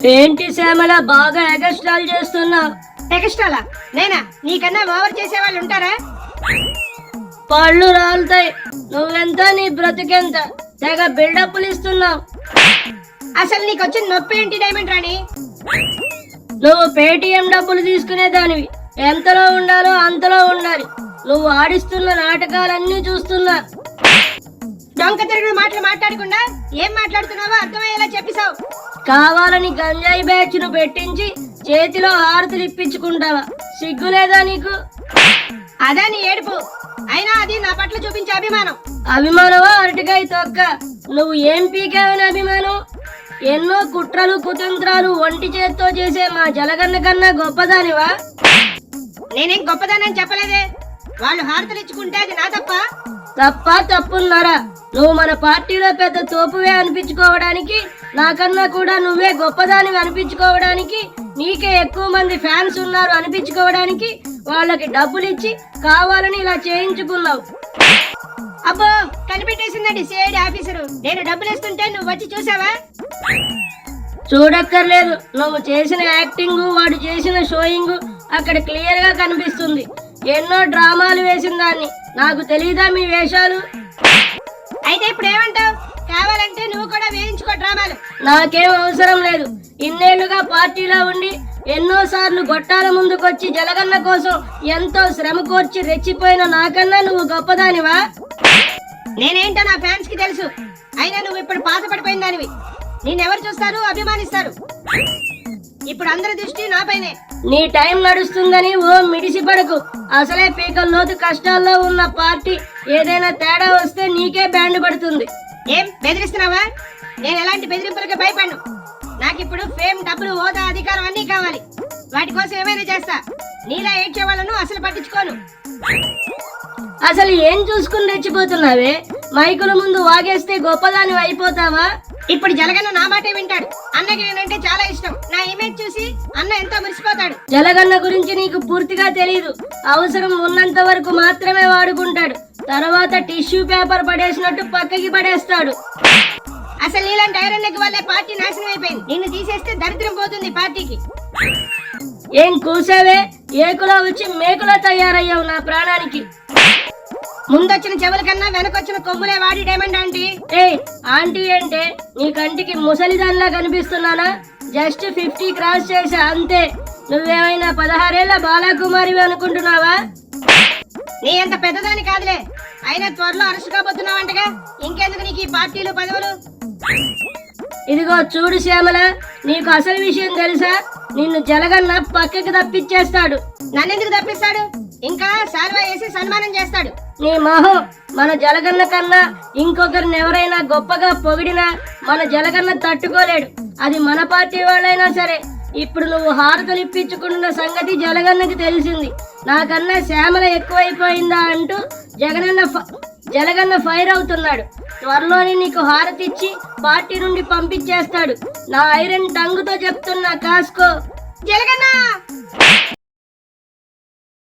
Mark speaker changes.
Speaker 1: ఏంటి శ్యామల బాగా ఎగస్ట్రాల్ చేస్తున్నావు
Speaker 2: ఎక్స్ట్రాలా నేనా? నీకన్నా ఓవర్ చేసే వాళ్ళు ఉంటారా?
Speaker 1: పళ్ళు రాలుతాయి. నువ్వెంత నీ బ్రతికెంత? తెగ బిల్డప్లు ఇస్తున్నావు.
Speaker 2: అసలు నీకు వచ్చిన నొప్పి ఏంటి డైమండ్ రాణి?
Speaker 1: నువ్వు పేటిఎం డబ్బులు తీసుకునే దానివి. ఎంతలో ఉండాలో అంతలో ఉండాలి. నువ్వు ఆడిస్తున్న నాటకాలన్నీ చూస్తున్నా.
Speaker 2: డొంక తిరుగుడు మాటలు మాట్లాడకుండా ఏం మాట్లాడుతున్నావో అర్థమయ్యేలా చెప్పిసావు
Speaker 1: కావాలని గంజాయి బ్యాచ్ను పెట్టించి చేతిలో హారతులు ఇప్పించుకుంటావా? సిగ్గులేదా నీకు?
Speaker 2: అదా నీ ఏడుపు. అయినా అది నా పట్ల చూపించే అభిమానం.
Speaker 1: అభిమానమా? అరటికాయ తొక్క. నువ్వు ఏం పీకావని అభిమానం? ఎన్నో కుట్రలు కుతంత్రాలు ఒంటి చేత్తో చేసే మా జలగన్న కన్నా గొప్పదానివా?
Speaker 2: నేనేం గొప్పదానని చెప్పలేదే. వాళ్ళు హారతలు ఇచ్చుకుంటే అది నా తప్ప.
Speaker 1: తప్ప తప్పున్నారా? నువ్వు మన పార్టీలో పెద్ద తోపువే అనిపించుకోవడానికి నాకన్నా కూడా నువ్వే గొప్పదాని అనిపించుకోవడానికి నీకే ఎక్కువ మంది ఫ్యాన్స్ ఉన్నారు అనిపించుకోవడానికి వాళ్ళకి డబ్బులు ఇచ్చి కావాలని ఇలా చేయించుకున్నావు.
Speaker 2: అబ్బో కనిపెట్టేసిందండి సిఐడి ఆఫీసరు. నేను డబ్బులు ఇస్తుంటే నువ్వు వచ్చి చూసావా?
Speaker 1: చూడక్కర్లేదు. నువ్వు చేసిన యాక్టింగ్ వాడు చేసిన షోయింగ్ అక్కడ క్లియర్గా కనిపిస్తుంది. ఎన్నో డ్రామాలు వేసిన దాన్ని. నాకు తెలియదా మీ వేషాలు?
Speaker 2: అయితే ఇప్పుడు ఏమంటావు? కావాలంటే నువ్వు కూడా వేయించుకో డ్రామాలు.
Speaker 1: నాకేం అవసరం లేదు. ఇన్నేళ్ళుగా పార్టీలో ఉండి ఎన్నో సార్లు గొట్టాల ముందుకొచ్చి జలగన్న కోసం ఎంతో శ్రమ కోర్చి రెచ్చిపోయిన నాకన్నా నువ్వు గొప్పదానివా?
Speaker 2: నేనేంటో నా ఫ్యాన్స్కి తెలుసు. అయినా నువ్వు ఇప్పుడు పాత పడిపోయిన దానివి. నిన్నెవరు చూస్తారు? అభిమానిస్తారు. ఇప్పుడు అందరి దృష్టి నాపైనే
Speaker 1: నీ టైం నడుస్తుందని ఓ మిడిసి పడకు. అసలే పీకల్లోతు కష్టాల్లో ఉన్న పార్టీ ఏదైనా తేడా వస్తే నీకే బ్యాండ్ పడుతుంది.
Speaker 2: ఏం బెదిరిస్తున్నావా? నేను ఎలాంటి బెదిరింపులకి భయపడను. నాకు ఇప్పుడు ఫేమ్ డబ్బులు హోదా అధికారం అన్నీ కావాలి. వాటి కోసం ఏమైనా చేస్తా. నీలా ఏడ్చే వాళ్ళను అసలు పట్టించుకోను.
Speaker 1: అసలు ఏం చూసుకుని రెచ్చిపోతున్నావే? మైకుల ముందు వాగేస్తే గొప్పదాని అయిపోతావా?
Speaker 2: ఇప్పుడు జలగన్న నా మాటే వింటాడు. అన్నకి నేనంటే చాలా ఇష్టం. నా ఇమేజ్ చూసి అన్న ఎంతో మురిసిపోతాడు.
Speaker 1: జలగన్న గురించి నీకు పూర్తిగా తెలియదు అవసరం ఉన్నంత వరకు మాత్రమే వాడుకుంటాడు. తర్వాత టిష్యూ పేపర్ పడేసినట్టు పక్కకి పడేస్తాడు.
Speaker 2: అసలు నీలాంటి ఐరన్నకి వల్లే పార్టీ నాశనం అయిపోయింది. నిన్ను తీసేస్తే దరిద్రం పోతుంది పార్టీకి.
Speaker 1: ఏం కూసావే? ఏకులో వచ్చి మేకులో తయారయ్యావు నా ప్రాణానికి.
Speaker 2: ముందొచ్చిన చెవుల కన్నా వెనకొచ్చిన కొమ్ములే వాడి డైమండ్ ఆంటీ.
Speaker 1: ఏ ఆంటీ అంటే నీ కంటికి ముసలిదానిలా కనిపిస్తున్నానా? జస్ట్ ఫిఫ్టీ క్రాస్ చేసా అంతే. నువ్వేమైనా పదహారేళ్ళ బాలాకుమారివి అనుకుంటున్నావా?
Speaker 2: నీ అంత పెద్దదాని కాదులే. అయినా త్వరలో అరెస్ట్ ఇంకెందుకు నీకు ఈ పార్టీలు పదవులు?
Speaker 1: ఇదిగో చూడు శ్యామల నీకు అసలు విషయం తెలుసా? నిన్ను జలగన్న పక్కకి తప్పించేస్తాడు
Speaker 2: నన్నెందుకు తప్పిస్తాడు? ఇంకా సాల్వా వేసి సన్మానం చేస్తాడు.
Speaker 1: నీ మొహం మన జలగన్న కన్నా ఇంకొకరిని ఎవరైనా గొప్పగా పొగిడినా మన జలగన్న తట్టుకోలేడు. అది మన పార్టీ వాళ్ళైనా సరే. ఇప్పుడు నువ్వు హారతలు ఇప్పించుకుంటున్న సంగతి జలగన్నకి తెలిసింది. నాకన్నా శ్యామల ఎక్కువైపోయిందా అంటూ జగనన్న ఫ- జలగన్న ఫైర్ అవుతున్నాడు. త్వరలోనే నీకు హారతిచ్చి పార్టీ నుండి పంపించేస్తాడు. నా ఐరన్ టంగుతో చెప్తున్నా కాసుకో.
Speaker 2: జలగన్నా!